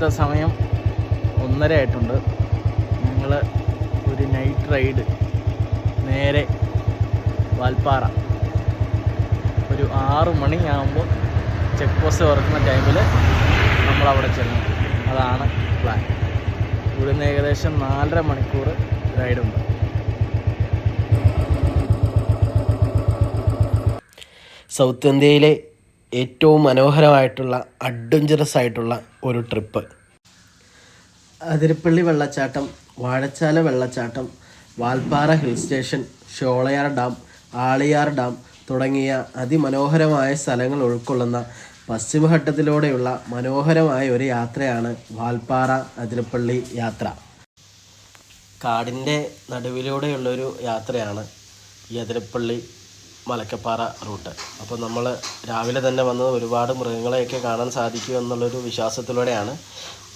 ഇപ്പോഴത്തെ സമയം ഒന്നര ആയിട്ടുണ്ട്. ഞങ്ങൾ ഒരു നൈറ്റ് റൈഡ് നേരെ വാൽപ്പാറ. ഒരു ആറ് മണിയാകുമ്പോൾ ചെക്ക് പോസ്റ്റ് തുറക്കുന്ന ടൈമിൽ നമ്മളവിടെ ചെല്ലണം അതാണ് പ്ലാൻ ഇവിടുന്ന് ഏകദേശം നാലര മണിക്കൂർ റൈഡുണ്ട് സൗത്ത് ഇന്ത്യയിലെ ഏറ്റവും മനോഹരമായിട്ടുള്ള അഡ്വഞ്ചറസ് ആയിട്ടുള്ള ഒരു ട്രിപ്പ് അതിരപ്പള്ളി വെള്ളച്ചാട്ടം വാഴച്ചാല വെള്ളച്ചാട്ടം Valparai hill station Sholayar dam Aliyar dam തുടങ്ങിയ അതിമനോഹരമായ സ്ഥലങ്ങൾ ഉൾക്കൊള്ളുന്ന പശ്ചിമഘട്ടത്തിലൂടെയുള്ള മനോഹരമായ ഒരു യാത്രയാണ് വാൽപ്പാറ അതിരപ്പള്ളി യാത്ര. കാടിന്റെ നടുവിലൂടെയുള്ളൊരു യാത്രയാണ് ഈ അതിരപ്പള്ളി മലക്കപ്പാറ റൂട്ട്. അപ്പോൾ നമ്മൾ രാവിലെ തന്നെ വന്ന് ഒരുപാട് മൃഗങ്ങളെയൊക്കെ കാണാൻ സാധിക്കും എന്നുള്ളൊരു വിശ്വാസത്തിലൂടെയാണ്.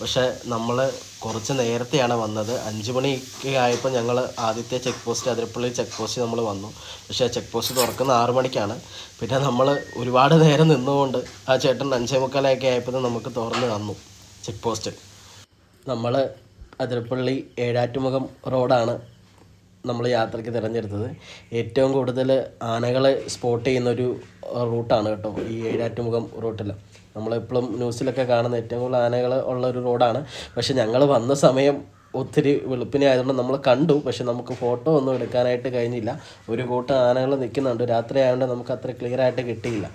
പക്ഷേ നമ്മൾ കുറച്ച് നേരത്തെയാണ് വന്നത്. അഞ്ച് മണിയൊക്കെ ആയപ്പോൾ ഞങ്ങൾ ആദ്യത്തെ check post Athirappilly check post നമ്മൾ വന്നു. പക്ഷേ ചെക്ക് പോസ്റ്റ് തുറക്കുന്ന ആറ് മണിക്കാണ്. പിന്നെ നമ്മൾ ഒരുപാട് നേരം നിന്നുകൊണ്ട് ആ ചേട്ടൻ അഞ്ചേ മുക്കാലൊക്കെ ആയപ്പോൾ നമുക്ക് തുറന്ന് തന്നു ചെക്ക് പോസ്റ്റ് നമ്മൾ അതിരപ്പള്ളി ഏഴാറ്റുമുഖം റോഡാണ് നമ്മൾ യാത്രയ്ക്ക് തിരഞ്ഞെടുത്തത്. ഏറ്റവും കൂടുതൽ ആനകളെ സ്പോട്ട് ചെയ്യുന്ന ഒരു റൂട്ടാണ് കേട്ടോ ഈ ഏഴാറ്റുമുഖം റൂട്ടിൽ. നമ്മളെപ്പോഴും ന്യൂസിലൊക്കെ കാണുന്ന ഏറ്റവും കൂടുതൽ ആനകൾ ഉള്ള ഒരു റോഡാണ്. പക്ഷെ ഞങ്ങൾ വന്ന സമയം ഒത്തിരി വെളുപ്പിനെ ആയതുകൊണ്ട് നമ്മൾ കണ്ടു. പക്ഷെ നമുക്ക് ഫോട്ടോ ഒന്നും എടുക്കാനായിട്ട് കഴിഞ്ഞില്ല. ഒരു കൂട്ടം ആനകൾ നിൽക്കുന്നുണ്ട്. രാത്രി ആയതുകൊണ്ട് നമുക്ക് അത്ര ക്ലിയർ ആയിട്ട് കിട്ടിയില്ല.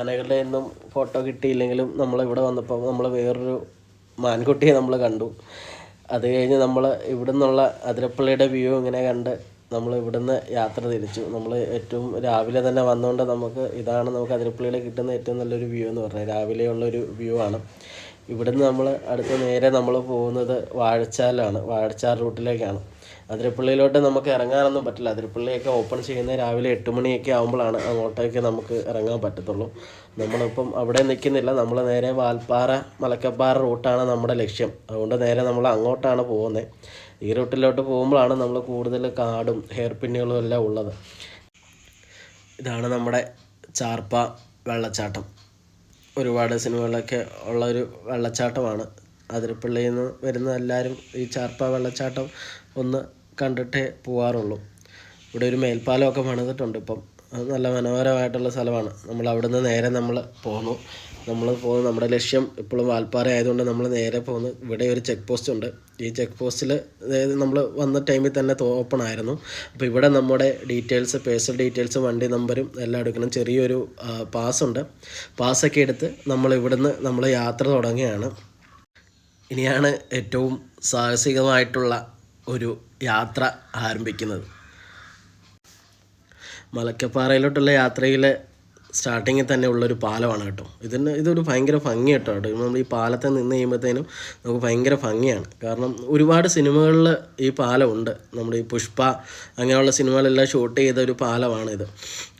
ആനകളുടെ ഒന്നും ഫോട്ടോ കിട്ടിയില്ലെങ്കിലും നമ്മളിവിടെ വന്നപ്പോൾ നമ്മൾ വേറൊരു മാൻകുട്ടിയെ നമ്മൾ കണ്ടു. അത് കഴിഞ്ഞ് നമ്മൾ ഇവിടെ നിന്നുള്ള അതിരപ്പള്ളിയുടെ വ്യൂ ഇങ്ങനെ കണ്ട് നമ്മൾ ഇവിടെ നിന്ന് യാത്ര തിരിച്ചു. നമ്മൾ ഏറ്റവും രാവിലെ തന്നെ വന്നുകൊണ്ട് നമുക്ക് ഇതാണ് നമുക്ക് അതിരപ്പള്ളിയിൽ കിട്ടുന്ന ഏറ്റവും നല്ലൊരു വ്യൂ എന്ന് പറഞ്ഞാൽ രാവിലെയുള്ളൊരു വ്യൂ ആണ്. ഇവിടുന്ന് നമ്മൾ അടുത്ത നേരെ നമ്മൾ പോകുന്നത് വാഴച്ചാലാണ് വാഴച്ചാൽ റൂട്ടിലേക്കാണ് അതിരപ്പള്ളിയിലോട്ട് നമുക്ക് ഇറങ്ങാനൊന്നും പറ്റില്ല. അതിരപ്പള്ളിയൊക്കെ ഓപ്പൺ ചെയ്യുന്ന രാവിലെ എട്ട് മണിയൊക്കെ ആകുമ്പോഴാണ് അങ്ങോട്ടേക്ക് നമുക്ക് ഇറങ്ങാൻ പറ്റത്തുള്ളൂ. നമ്മളിപ്പം അവിടെ നിൽക്കുന്നില്ല. നമ്മൾ നേരെ വാൽപ്പാറ മലക്കപ്പാറ റൂട്ടാണ് നമ്മുടെ ലക്ഷ്യം. അതുകൊണ്ട് നേരെ നമ്മൾ അങ്ങോട്ടാണ് പോകുന്നത്. ഈ റൂട്ടിലോട്ട് പോകുമ്പോഴാണ് നമ്മൾ കൂടുതൽ കാടും ഹെയർ പിന്നുകളും എല്ലാം ഉള്ളത്. ഇതാണ് നമ്മുടെ ചാർപ്പ വെള്ളച്ചാട്ടം. ഒരുപാട് സിനിമകളൊക്കെ ഉള്ള ഒരു വെള്ളച്ചാട്ടമാണ്. അതിരപ്പള്ളിയിൽ നിന്ന് വരുന്ന എല്ലാവരും ഈ ചാർപ്പ വെള്ളച്ചാട്ടം ഒന്ന് കണ്ടിട്ടേ പോവാറുള്ളൂ. ഇവിടെ ഒരു മേൽപ്പാലമൊക്കെ പണിതിട്ടുണ്ട്. ഇപ്പം അത് നല്ല മനോഹരമായിട്ടുള്ള സ്ഥലമാണ്. നമ്മൾ അവിടുന്ന് നേരെ നമ്മൾ പോന്നു. നമ്മൾ പോകുന്ന നമ്മുടെ ലക്ഷ്യം ഇപ്പോഴും വാൽപ്പാറ ആയതുകൊണ്ട് നമ്മൾ നേരെ പോകുന്നു ഇവിടെ ഒരു ചെക്ക് പോസ്റ്റ് ഉണ്ട്. ഈ ചെക്ക് പോസ്റ്റിൽ അതായത് നമ്മൾ വന്ന ടൈമിൽ തന്നെ ഓപ്പൺ ആയിരുന്നു. അപ്പോൾ ഇവിടെ നമ്മുടെ ഡീറ്റെയിൽസ് പേഴ്സണൽ ഡീറ്റെയിൽസ് വണ്ടി നമ്പരും എല്ലാം എടുക്കണം. ചെറിയൊരു പാസ്സുണ്ട് പാസ്സൊക്കെ എടുത്ത് നമ്മൾ ഇവിടുന്ന് നമ്മൾ യാത്ര തുടങ്ങുകയാണ്. ഇനിയാണ് ഏറ്റവും സാഹസികമായിട്ടുള്ള ഒരു യാത്ര ആരംഭിക്കുന്നത്. മലക്കപ്പാറയിലോട്ടുള്ള യാത്രയിലെ സ്റ്റാർട്ടിങ്ങിൽ തന്നെ ഉള്ളൊരു പാലമാണ് കേട്ടോ. ഇതിന് ഇതൊരു ഭയങ്കര ഭംഗി കേട്ടോ. കേട്ടോ നമ്മൾ ഈ പാലത്തെ നിന്ന് കഴിയുമ്പോഴത്തേനും നമുക്ക് ഭയങ്കര ഭംഗിയാണ്. കാരണം ഒരുപാട് സിനിമകളിൽ ഈ പാലമുണ്ട്. നമ്മുടെ ഈ പുഷ്പ അങ്ങനെയുള്ള സിനിമകളെല്ലാം ഷൂട്ട് ചെയ്ത ഒരു പാലമാണിത്.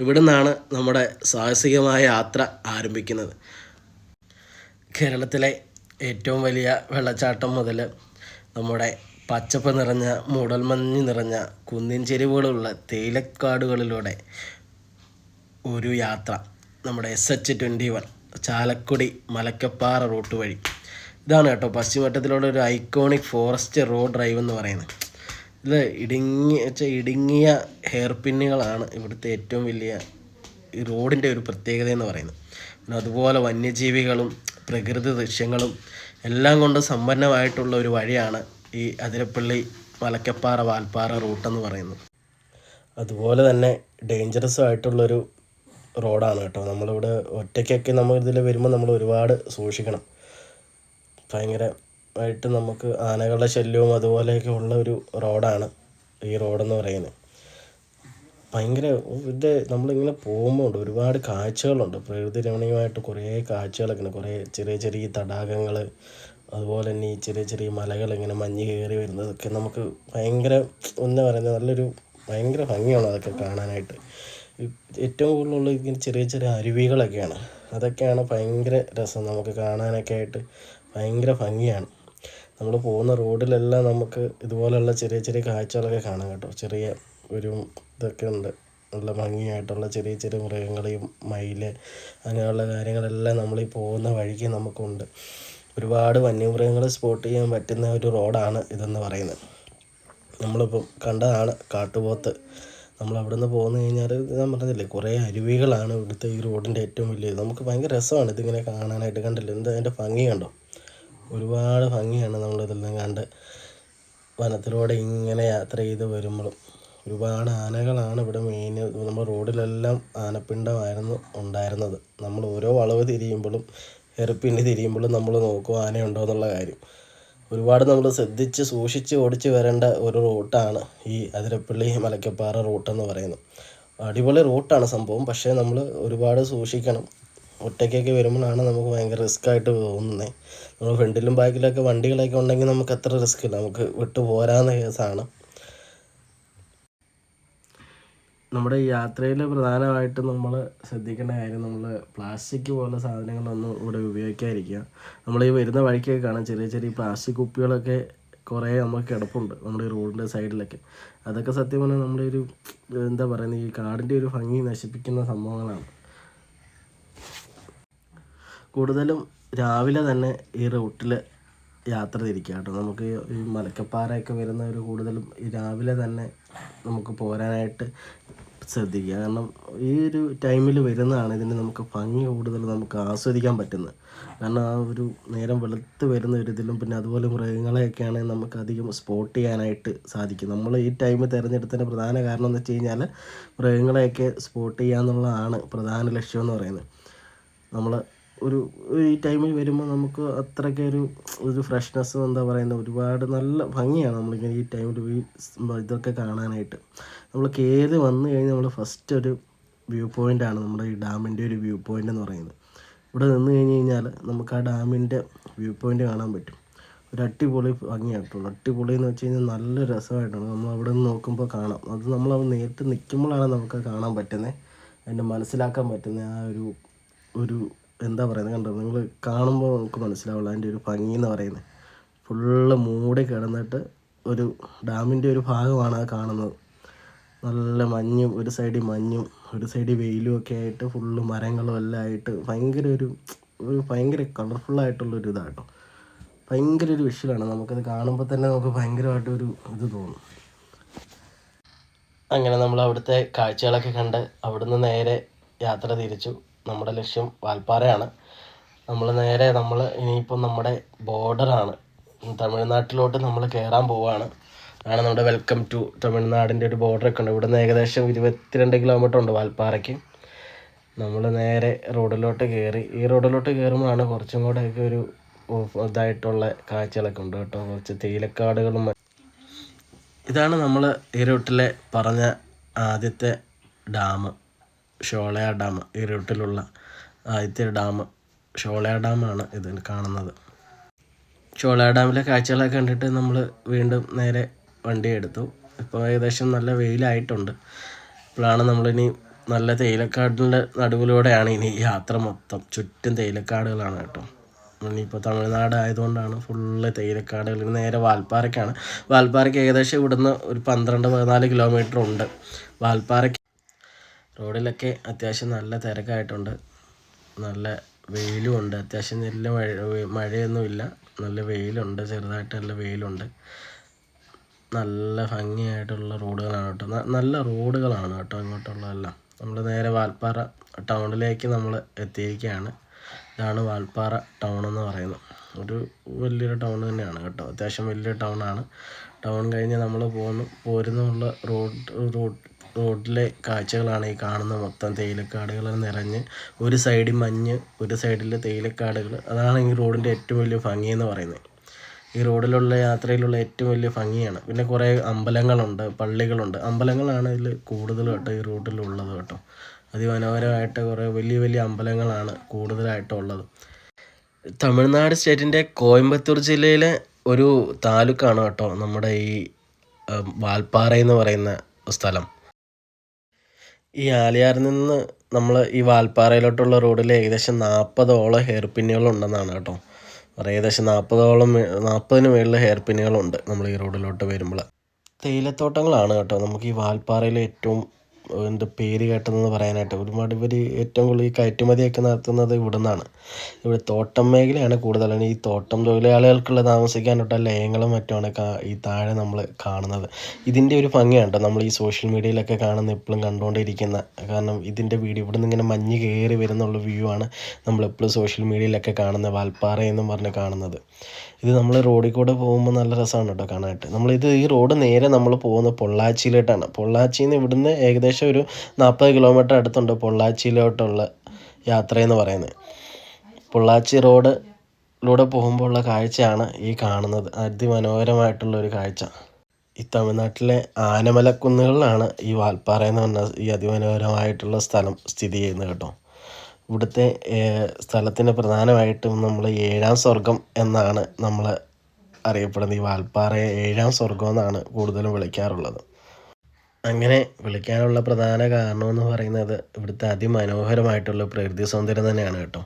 ഇവിടെ നിന്നാണ് നമ്മുടെ സാഹസികമായ യാത്ര ആരംഭിക്കുന്നത്. കേരളത്തിലെ ഏറ്റവും വലിയ വെള്ളച്ചാട്ടം മുതൽ നമ്മുടെ പച്ചപ്പ് നിറഞ്ഞ മൂടൽമഞ്ഞ് നിറഞ്ഞ കുന്നിൻ ചെരിവുകളുള്ള തേയിലക്കാടുകളിലൂടെ ഒരു യാത്ര. നമ്മുടെ S H twenty one Chalakudy Malakkappara route വഴി. ഇതാണ് കേട്ടോ പശ്ചിമഘട്ടത്തിലുള്ള ഒരു ഐക്കോണിക് ഫോറസ്റ്റ് റോഡ് ഡ്രൈവ് എന്ന് പറയുന്നത്. ഇത് ഇടുങ്ങി വെച്ചാൽ ഇടുങ്ങിയ ഹെയർ പിന്നുകളാണ് ഇവിടുത്തെ ഏറ്റവും വലിയ ഈ റോഡിന്റെ ഒരു പ്രത്യേകത എന്ന് പറയുന്നത്. പിന്നെ അതുപോലെ വന്യജീവികളും പ്രകൃതി ദൃശ്യങ്ങളും എല്ലാം കൊണ്ട് സമ്പന്നമായിട്ടുള്ള ഒരു വഴിയാണ് ഈ അതിരപ്പള്ളി മലക്കപ്പാറ വാൽപ്പാറ റൂട്ടെന്ന് പറയുന്നത്. അതുപോലെ തന്നെ ഡേഞ്ചറസ് ആയിട്ടുള്ളൊരു റോഡാണ് കേട്ടോ. നമ്മളിവിടെ ഒറ്റയ്ക്കൊക്കെ നമ്മൾ ഇതിൽ വരുമ്പോൾ നമ്മൾ ഒരുപാട് സൂക്ഷിക്കണം. ഭയങ്കരമായിട്ട് നമുക്ക് ആനകളുടെ ശല്യവും അതുപോലെയൊക്കെ ഉള്ള ഒരു റോഡാണ് ഈ റോഡെന്ന് പറയുന്നത്. ഭയങ്കര ഇത് നമ്മളിങ്ങനെ പോകുമ്പോൾ ഉണ്ട് ഒരുപാട് കാഴ്ചകളുണ്ട്. പ്രകൃതി രമണീയമായിട്ട് കുറേ കാഴ്ചകളൊക്കെ ഉണ്ട്. കുറേ ചെറിയ ചെറിയ തടാകങ്ങൾ അതുപോലെ തന്നെ ഈ ചെറിയ ചെറിയ മലകൾ ഇങ്ങനെ മഞ്ഞ് കയറി വരുന്നതൊക്കെ നമുക്ക് ഭയങ്കര എന്താ പറയുന്നത് നല്ലൊരു ഭയങ്കര ഭംഗിയാണ് അതൊക്കെ കാണാനായിട്ട്. ഏറ്റവും കൂടുതലുള്ള ഇങ്ങനെ ചെറിയ ചെറിയ അരുവികളൊക്കെയാണ്. അതൊക്കെയാണ് ഭയങ്കര രസം നമുക്ക് കാണാനൊക്കെ ആയിട്ട് ഭയങ്കര ഭംഗിയാണ്. നമ്മൾ പോകുന്ന റോഡിലെല്ലാം നമുക്ക് ഇതുപോലെയുള്ള ചെറിയ ചെറിയ കാഴ്ചകളൊക്കെ കാണാം കേട്ടോ. ചെറിയ ഒരു ഇതൊക്കെ ഉണ്ട്. നല്ല ഭംഗിയായിട്ടുള്ള ചെറിയ ചെറിയ മൃഗങ്ങളെയും മയിൽ അങ്ങനെയുള്ള കാര്യങ്ങളെല്ലാം നമ്മൾ ഈ പോകുന്ന വഴിക്ക് നമുക്കുണ്ട്. ഒരുപാട് വന്യമൃഗങ്ങളെ സ്പോട്ട് ചെയ്യാൻ പറ്റുന്ന ഒരു റോഡാണ് ഇതെന്ന് പറയുന്നത്. നമ്മളിപ്പം കണ്ടതാണ് കാട്ടുപോത്ത്. നമ്മൾ അവിടെ നിന്ന് കഴിഞ്ഞാൽ ഞാൻ പറഞ്ഞില്ലേ കുറേ അരുവികളാണ് ഇവിടുത്തെ ഈ റോഡിന്റെ ഏറ്റവും വലിയ നമുക്ക് ഭയങ്കര രസമാണ് ഇതിങ്ങനെ കാണാനായിട്ട്. കണ്ടില്ലേ എന്താ അതിന്റെ ഭംഗി കണ്ടോ? ഒരുപാട് ഭംഗിയാണ് നമ്മൾ ഇതെല്ലാം കണ്ട് വനത്തിലൂടെ ഇങ്ങനെ യാത്ര ചെയ്ത് വരുമ്പോഴും. ഒരുപാട് ആനകളാണ് ഇവിടെ മെയിൻ നമ്മുടെ റോഡിലെല്ലാം ആനപ്പിണ്ടമായിരുന്നു ഉണ്ടായിരുന്നത്. നമ്മൾ ഓരോ വളവ് തിരിയുമ്പോഴും എറുപ്പിന് തിരിയുമ്പോഴും നമ്മൾ നോക്കും ആനയുണ്ടോ എന്നുള്ള കാര്യം. ഒരുപാട് നമ്മൾ ശ്രദ്ധിച്ച് സൂക്ഷിച്ച് ഓടിച്ച് വരേണ്ട ഒരു റൂട്ടാണ് ഈ അതിരപ്പള്ളി മലക്കപ്പാറ റൂട്ടെന്ന് പറയുന്നത്. അടിപൊളി റൂട്ടാണ് സംഭവം. പക്ഷേ നമ്മൾ ഒരുപാട് സൂക്ഷിക്കണം. ഒറ്റയ്ക്കൊക്കെ വരുമ്പോഴാണ് നമുക്ക് ഭയങ്കര റിസ്ക് ആയിട്ട് തോന്നുന്നത് നമ്മൾ ഫ്രണ്ടിലും ബാക്കിലൊക്കെ വണ്ടികളൊക്കെ ഉണ്ടെങ്കിൽ നമുക്ക് അത്ര റിസ്ക് ഇല്ല. നമുക്ക് വിട്ടു പോരാവുന്ന കേസാണ് നമ്മുടെ യാത്രയിൽ പ്രധാനമായിട്ടും നമ്മൾ ശ്രദ്ധിക്കേണ്ട കാര്യം നമ്മൾ പ്ലാസ്റ്റിക് പോലുള്ള സാധനങ്ങളൊന്നും ഇവിടെ ഉപയോഗിക്കാതിരിക്കുക. നമ്മൾ ഈ വരുന്ന വഴിക്കൊക്കെ കാണാം ചെറിയ ചെറിയ പ്ലാസ്റ്റിക് കുപ്പികളൊക്കെ കുറേ നമുക്ക് കിടപ്പുണ്ട് നമ്മുടെ റോഡിന്റെ സൈഡിലൊക്കെ. അതൊക്കെ സത്യം പറഞ്ഞാൽ നമ്മുടെ ഒരു എന്താ പറയുന്നത് ഈ കാടിന്റെ ഒരു ഭംഗി നശിപ്പിക്കുന്ന സംഭവങ്ങളാണ്. കൂടുതലും രാവിലെ തന്നെ ഈ റൂട്ടിൽ യാത്ര തിരിക്കുക കേട്ടോ. നമുക്ക് ഈ മലക്കപ്പാറയൊക്കെ വരുന്നവർ കൂടുതലും രാവിലെ തന്നെ നമുക്ക് പോരാനായിട്ട് ശ്രദ്ധിക്കുക. കാരണം ഈ ഒരു ടൈമിൽ വരുന്നതാണ് ഇതിന് നമുക്ക് ഭംഗി കൂടുതൽ നമുക്ക് ആസ്വദിക്കാൻ പറ്റുന്നത്. കാരണം ആ ഒരു നേരം വെളുത്ത് വരുന്ന ഒരു ഇതിലും പിന്നെ അതുപോലെ മൃഗങ്ങളെയൊക്കെയാണ് നമുക്ക് അധികം സ്പോട്ട് ചെയ്യാനായിട്ട് സാധിക്കും. നമ്മൾ ഈ ടൈം തിരഞ്ഞെടുത്തതിന്റെ പ്രധാന കാരണം എന്ന് വെച്ച് കഴിഞ്ഞാൽ മൃഗങ്ങളെയൊക്കെ സ്പോട്ട് ചെയ്യുക എന്നുള്ളതാണ് പ്രധാന ലക്ഷ്യം എന്ന് പറയുന്നത്. നമ്മൾ ഒരു ഈ ടൈമിൽ വരുമ്പോൾ നമുക്ക് അത്രയ്ക്ക് ഒരു ഫ്രഷ്നെസ് എന്താ പറയുന്നത് ഒരുപാട് നല്ല ഭംഗിയാണ് നമ്മളിങ്ങനെ ഈ ടൈമിൽ ഈ ഇതൊക്കെ കാണാനായിട്ട്. നമ്മൾ കയറി വന്നു കഴിഞ്ഞാൽ നമ്മൾ ഫസ്റ്റ് ഒരു വ്യൂ പോയിന്റാണ് നമ്മുടെ ഈ ഡാമിന്റെ ഒരു വ്യൂ പോയിന്റ് എന്ന് പറയുന്നത്. ഇവിടെ നിന്ന് കഴിഞ്ഞ് കഴിഞ്ഞാൽ നമുക്ക് ആ ഡാമിന്റെ വ്യൂ പോയിന്റ് കാണാൻ പറ്റും. ഒരു അടിപൊളി ഭംഗിയായിട്ടുള്ളൂ അടിപൊളി എന്ന് വെച്ച് കഴിഞ്ഞാൽ നല്ല രസമായിട്ടാണ്. നമ്മൾ അവിടെ നിന്ന് നോക്കുമ്പോൾ കാണാം. അത് നമ്മൾ അവിടെ നേരിട്ട് നിൽക്കുമ്പോഴാണ് നമുക്ക് കാണാൻ പറ്റുന്നത് അതിന്റെ മനസ്സിലാക്കാൻ പറ്റുന്ന ആ ഒരു ഒരു എന്താ പറയുന്നത് കണ്ടോ? നിങ്ങൾ കാണുമ്പോൾ നമുക്ക് മനസ്സിലാവുള്ളൂ. അതിന്റെ ഒരു ഭംഗി എന്ന് പറയുന്നത്. ഫുള്ള് മൂടി കിടന്നിട്ട് ഒരു ഡാമിന്റെ ഒരു ഭാഗമാണ് ആ കാണുന്നത്. നല്ല മഞ്ഞും ഒരു സൈഡിൽ മഞ്ഞും ഒരു സൈഡിൽ വെയിലും ഒക്കെ ആയിട്ട് ഫുള്ള് മരങ്ങളും എല്ലാം ആയിട്ട് ഭയങ്കര ഒരു ഒരു ഭയങ്കര കളർഫുള്ളായിട്ടുള്ളൊരു ഇതാട്ടോ ഭയങ്കര ഒരു വിഷ്വലാണ് നമുക്കത് കാണുമ്പോൾ തന്നെ നമുക്ക് ഭയങ്കരമായിട്ടൊരു ഇത് തോന്നും. അങ്ങനെ നമ്മൾ അവിടുത്തെ കാഴ്ചകളൊക്കെ കണ്ട് അവിടുന്ന് നേരെ യാത്ര തിരിച്ചു. നമ്മുടെ ലക്ഷ്യം വാൽപ്പാറയാണ്. നമ്മൾ നേരെ നമ്മൾ ഇനിയിപ്പം നമ്മുടെ ബോർഡറാണ് തമിഴ്നാട്ടിലോട്ട് നമ്മൾ കയറാൻ പോവുകയാണ് ആണ് നമ്മുടെ വെൽക്കം ടു തമിഴ്നാടിന്റെ ഒരു ബോർഡറൊക്കെ ഉണ്ട്. ഇവിടുന്ന് ഏകദേശം ഇരുപത്തിരണ്ട് കിലോമീറ്റർ ഉണ്ട് വാൽപ്പാറയ്ക്ക്. നമ്മൾ നേരെ റോഡിലോട്ട് കയറി ഈ റോഡിലോട്ട് കയറുമ്പോഴാണ് കുറച്ചും കൂടെയൊക്കെ ഒരു ഇതായിട്ടുള്ള കാഴ്ചകളൊക്കെ ഉണ്ട് കേട്ടോ. കുറച്ച് തേയിലക്കാടുകളും ഇതാണ് നമ്മൾ ഈ റൂട്ടിലെ പറഞ്ഞ ആദ്യത്തെ ഡാം. ഷോളയ ഡാം ഇരുട്ടിലുള്ള ആദ്യത്തെ ഡാം ഷോളയ ഡാമാണ് ഇത് കാണുന്നത്. ഷോളയാർ ഡാമിലെ കാഴ്ചകളൊക്കെ കണ്ടിട്ട് നമ്മൾ വീണ്ടും നേരെ വണ്ടി എടുത്തു. ഇപ്പോൾ ഏകദേശം നല്ല വെയിലായിട്ടുണ്ട്. ഇപ്പോഴാണ് നമ്മളിനി നല്ല തേയിലക്കാടിന്റെ നടുവിലൂടെയാണ് ഇനി യാത്ര മൊത്തം. ചുറ്റും തേയിലക്കാടുകളാണ് കേട്ടോ. ഇനിയിപ്പോൾ തമിഴ്നാട് ആയതുകൊണ്ടാണ് ഫുള്ള് തേയിലക്കാടുകൾ. ഇനി നേരെ വാൽപ്പാറയ്ക്കാണ്. വാൽപ്പാറയ്ക്ക് ഏകദേശം ഇവിടുന്ന് ഒരു പന്ത്രണ്ട് പതിനാല് കിലോമീറ്റർ ഉണ്ട്. വാൽപ്പാറയ്ക്ക് റോഡിലൊക്കെ അത്യാവശ്യം നല്ല തിരക്കായിട്ടുണ്ട്. നല്ല വെയിലും ഉണ്ട്. അത്യാവശ്യം നല്ല മഴ മഴയൊന്നുമില്ല. നല്ല വെയിലുണ്ട്. ചെറുതായിട്ട് നല്ല വെയിലുണ്ട്. നല്ല ഭംഗിയായിട്ടുള്ള റോഡുകളാണ് കേട്ടോ. നല്ല റോഡുകളാണ് കേട്ടോ ഇങ്ങോട്ടുള്ളതെല്ലാം. നമ്മൾ നേരെ വാൽപ്പാറ ടൗണിലേക്ക് നമ്മൾ എത്തിയിരിക്കുകയാണ്. ഇതാണ് വാൽപ്പാറ ടൗൺ എന്ന് പറയുന്നത്. ഒരു വലിയൊരു ടൗൺ തന്നെയാണ് കേട്ടോ. അത്യാവശ്യം വലിയൊരു ടൗണാണ് ടൗൺ കഴിഞ്ഞ് നമ്മൾ പോന്നു പോരുന്നുള്ള റോഡ് റോഡ് റോഡിലെ കാഴ്ചകളാണ് ഈ കാണുന്ന മൊത്തം തേയിലക്കാടുകൾ നിറഞ്ഞ് ഒരു സൈഡിൽ മഞ്ഞ് ഒരു സൈഡിൽ തേയിലക്കാടുകൾ. അതാണ് ഈ റോഡിന്റെ ഏറ്റവും വലിയ ഭംഗി എന്ന് പറയുന്നത്. ഈ റോഡിലുള്ള യാത്രയിലുള്ള ഏറ്റവും വലിയ ഭംഗിയാണ്. പിന്നെ കുറേ അമ്പലങ്ങളുണ്ട് പള്ളികളുണ്ട്. അമ്പലങ്ങളാണ് ഇതിൽ കൂടുതൽ കേട്ടോ ഈ റോഡിലുള്ളത് കേട്ടോ. അതിമനോഹരമായിട്ട് കുറേ വലിയ വലിയ അമ്പലങ്ങളാണ് കൂടുതലായിട്ടുള്ളത് തമിഴ്നാട് സ്റ്റേറ്റിന്റെ കോയമ്പത്തൂർ ജില്ലയിലെ ഒരു താലൂക്കാണ് കേട്ടോ നമ്മുടെ ഈ വാൽപ്പാറ എന്ന് പറയുന്ന സ്ഥലം. ഈ ആലിയാറിൽ നിന്ന് നമ്മൾ ഈ വാൽപ്പാറയിലോട്ടുള്ള റോഡിൽ ഏകദേശം നാൽപ്പതോളം ഹെയർ പിന്നുകളുണ്ടെന്നാണ് കേട്ടോ. പറയുക ഏകദേശം നാൽപ്പതോളം നാൽപ്പതിന് മുകളിൽ ഹെയർ പിന്നുകളുണ്ട് നമ്മൾ ഈ റോഡിലോട്ട് വരുമ്പോൾ തേയിലത്തോട്ടങ്ങളാണ് കേട്ടോ നമുക്ക് ഈ വാൽപ്പാറയിലെ ഏറ്റവും എന്റെ പേര് കേട്ടതെന്ന് പറയാനായിട്ട് ഒരുപാട് ഇവർ ഏറ്റവും കൂടുതൽ ഈ കയറ്റുമതിയൊക്കെ നടത്തുന്നത് ഇവിടെ നിന്നാണ് ഇവിടെ തോട്ടം മേഖലയാണ് കൂടുതലാണ് ഈ തോട്ടം തൊഴിലാളികൾക്കുള്ള താമസിക്കാനുള്ള ലയങ്ങളും മറ്റുമാണ് ഈ താഴെ നമ്മൾ കാണുന്നത്. ഇതിന്റെ ഒരു ഭംഗിയാണ് കേട്ടോ നമ്മൾ ഈ സോഷ്യൽ മീഡിയയിലൊക്കെ കാണുന്ന എപ്പോഴും കണ്ടുകൊണ്ടിരിക്കുന്ന കാരണം ഇതിന്റെ വീഡിയോ ഇവിടെ നിന്ന് ഇങ്ങനെ മഞ്ഞ് കയറി വരുന്നുള്ള വ്യൂ ആണ് നമ്മളെപ്പോഴും സോഷ്യൽ മീഡിയയിലൊക്കെ കാണുന്ന വാൽപ്പാറ എന്നും പറഞ്ഞ് കാണുന്നത്. ഇത് നമ്മൾ റോഡിൽ കൂടെ പോകുമ്പോൾ നല്ല രസമാണ് കേട്ടോ കാണാനായിട്ട്. നമ്മളിത് ഈ റോഡ് നേരെ നമ്മൾ പോകുന്നത് പൊള്ളാച്ചിയിലോട്ടാണ്. പൊള്ളാച്ചിയിൽ നിന്ന് ഇവിടുന്ന് ഏകദേശം ഒരു നാൽപ്പത് കിലോമീറ്റർ അടുത്തുണ്ട് പൊള്ളാച്ചിയിലോട്ടുള്ള യാത്രയെന്ന് പറയുന്നത്. പൊള്ളാച്ചി റോഡിലൂടെ പോകുമ്പോൾ ഉള്ള കാഴ്ചയാണ് ഈ കാണുന്നത്. അതിമനോഹരമായിട്ടുള്ള ഒരു കാഴ്ച. ഈ തമിഴ്നാട്ടിലെ ആനമലക്കുന്നുകളിലാണ് ഈ വാൽപ്പാറ എന്ന് പറഞ്ഞ ഈ അതിമനോഹരമായിട്ടുള്ള സ്ഥലം സ്ഥിതി ചെയ്യുന്നത് കേട്ടോ. ഇവിടുത്തെ സ്ഥലത്തിന് പ്രധാനമായിട്ടും നമ്മൾ ഏഴാം സ്വർഗം എന്നാണ് നമ്മൾ അറിയപ്പെടുന്നത്. ഈ വാൽപ്പാറയെ ഏഴാം സ്വർഗം എന്നാണ് കൂടുതലും വിളിക്കാറുള്ളത്. അങ്ങനെ വിളിക്കാനുള്ള പ്രധാന കാരണം എന്ന് പറയുന്നത് ഇവിടുത്തെ അതിമനോഹരമായിട്ടുള്ള പ്രകൃതി സൗന്ദര്യം തന്നെയാണ് കേട്ടോ.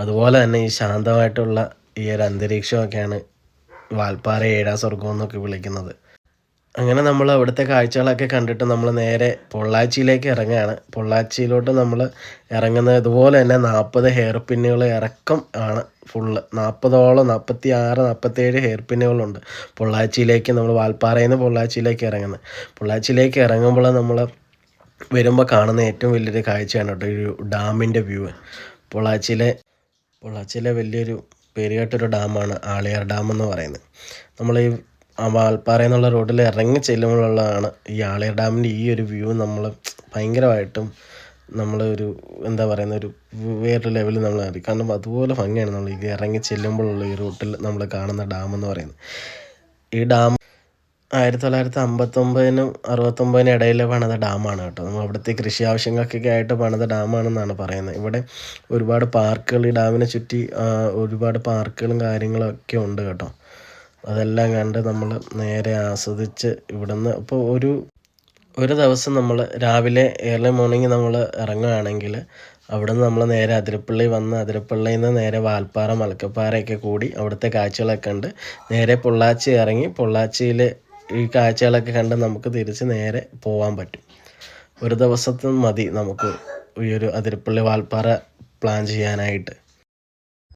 അതുപോലെ തന്നെ ഈ ശാന്തമായിട്ടുള്ള ഈ ഒരു അന്തരീക്ഷമൊക്കെയാണ് വാൽപ്പാറ ഏഴാം സ്വർഗം എന്നൊക്കെ വിളിക്കുന്നത്. അങ്ങനെ നമ്മൾ അവിടുത്തെ കാഴ്ചകളൊക്കെ കണ്ടിട്ട് നമ്മൾ നേരെ പൊള്ളാച്ചിയിലേക്ക് ഇറങ്ങുകയാണ് പൊള്ളാച്ചിയിലോട്ട് നമ്മൾ ഇറങ്ങുന്നത് ഇതുപോലെ തന്നെ നാൽപ്പത് ഹെയർ പിന്നുകൾ ഇറക്കം ആണ് ഫുള്ള് നാൽപ്പതോളം നാൽപ്പത്തി ആറ് നാൽപ്പത്തേഴ് ഹെയർ പിന്നുകളുണ്ട് പൊള്ളാച്ചിയിലേക്ക് നമ്മൾ വാൽപ്പാറയിൽ നിന്ന് പൊള്ളാച്ചിയിലേക്ക് ഇറങ്ങുന്നത്. പൊള്ളാച്ചിയിലേക്ക് ഇറങ്ങുമ്പോൾ നമ്മൾ വരുമ്പോൾ കാണുന്ന ഏറ്റവും വലിയൊരു കാഴ്ചയാണ് കേട്ടോ ഒരു ഡാമിന്റെ വ്യൂ പൊള്ളാച്ചിയിലെ പൊള്ളാച്ചിയിലെ വലിയൊരു പേരുകേട്ടൊരു ഡാമാണ് ആളിയാർ ഡാം എന്ന് പറയുന്നത്. നമ്മൾ ഈ വാൽപ്പാറ എന്നുള്ള റോഡിൽ ഇറങ്ങി ചെല്ലുമ്പോഴുള്ളതാണ് ഈ ആളിയാർ ഡാമിന്റെ ഈ ഒരു വ്യൂ നമ്മൾ ഭയങ്കരമായിട്ടും നമ്മൾ ഒരു എന്താ പറയുന്ന ഒരു വേറൊരു ലെവലിൽ നമ്മൾ കാരണം അതുപോലെ ഭംഗിയാണ് നമ്മൾ ഈ ഇറങ്ങി ചെല്ലുമ്പോഴുള്ള ഈ റൂട്ടിൽ നമ്മൾ കാണുന്ന ഡാം എന്ന് പറയുന്നത്. ഈ ഡാം ആയിരത്തി തൊള്ളായിരത്തി അമ്പത്തൊമ്പതിനും അറുപത്തൊമ്പതിനും ഇടയിൽ പണിത ഡാമാണ് കേട്ടോ. നമ്മൾ അവിടുത്തെ കൃഷി ആവശ്യങ്ങൾക്കൊക്കെ ആയിട്ട് പണിത ഡാമാണെന്നാണ് പറയുന്നത്. ഇവിടെ ഒരുപാട് പാർക്കുകൾ ഈ ഡാമിനെ ചുറ്റി ഒരുപാട് പാർക്കുകളും കാര്യങ്ങളും ഒക്കെ ഉണ്ട് കേട്ടോ. അതെല്ലാം കണ്ട് നമ്മൾ നേരെ ആസ്വദിച്ച് ഇവിടുന്ന് ഇപ്പോൾ ഒരു ഒരു ദിവസം നമ്മൾ രാവിലെ ഏർലി മോർണിംഗ് നമ്മൾ ഇറങ്ങുകയാണെങ്കിൽ അവിടുന്ന് നമ്മൾ നേരെ അതിരപ്പള്ളി വന്ന് അതിരപ്പള്ളിയിൽ നിന്ന് നേരെ വാൽപ്പാറ മലക്കപ്പാറയൊക്കെ കൂടി അവിടുത്തെ കാഴ്ചകളൊക്കെ കണ്ട് നേരെ പൊള്ളാച്ചി ഇറങ്ങി പൊള്ളാച്ചിയിൽ ഈ കാഴ്ചകളൊക്കെ കണ്ട് നമുക്ക് തിരിച്ച് നേരെ പോകാൻ പറ്റും. ഒരു ദിവസത്തിന് മതി നമുക്ക് ഈ ഒരു അതിരപ്പള്ളി വാൽപ്പാറ പ്ലാൻ ചെയ്യാനായിട്ട്.